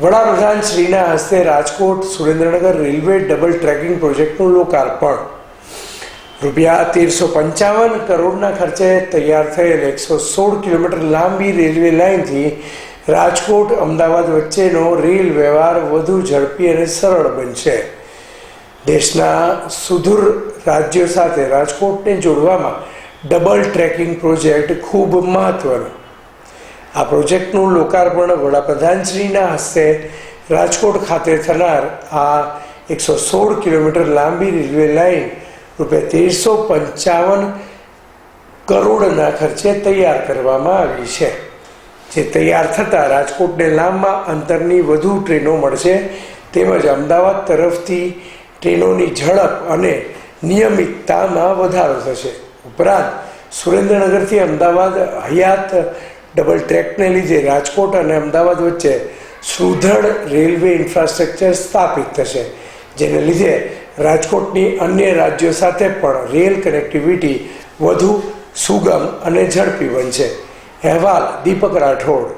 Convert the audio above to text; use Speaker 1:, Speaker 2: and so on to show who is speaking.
Speaker 1: વડાપ્રધાન શ્રીના હસ્તે Rajkot Surendranagar railway double tracking પ્રોજેક્ટનું લોકાર્પણ. રૂપિયા તેરસો પંચાવન કરોડના ખર્ચે તૈયાર થયેલ એકસો સોળ કિલોમીટર લાંબી રેલવે લાઇનથી રાજકોટ, અમદાવાદ વચ્ચેનો રેલ વ્યવહાર વધુ ઝડપી અને સરળ બનશે. દેશના સુદૂર રાજ્યો સાથે રાજકોટને જોડવામાં ડબલ ટ્રેકિંગ પ્રોજેક્ટ ખૂબ મહત્વનો આ પ્રોજેક્ટનું લોકાર્પણ વડાપ્રધાનશ્રીના હસ્તે રાજકોટ ખાતે થનાર આ એકસો સોળ કિલોમીટર લાંબી રેલવે લાઇન રૂપિયા તેરસો પંચાવન કરોડના ખર્ચે તૈયાર કરવામાં આવી છે. જે તૈયાર થતાં રાજકોટને લાંબા અંતરની વધુ ટ્રેનો મળશે, તેમજ અમદાવાદ તરફથી ટ્રેનોની ઝડપ અને નિયમિતતામાં વધારો થશે. ઉપરાંત સુરેન્દ્રનગરથી અમદાવાદ હયાત ડબલ ટ્રેકને લીધે રાજકોટ અને અમદાવાદ વચ્ચે સુદૃઢ રેલવે ઇન્ફ્રાસ્ટ્રક્ચર સ્થાપિત થશે, જેને લીધે રાજકોટની અન્ય રાજ્યો સાથે પણ રેલ કનેક્ટિવિટી વધુ સુગમ અને ઝડપી બનશે. અહેવાલ દીપક રાઠોડ.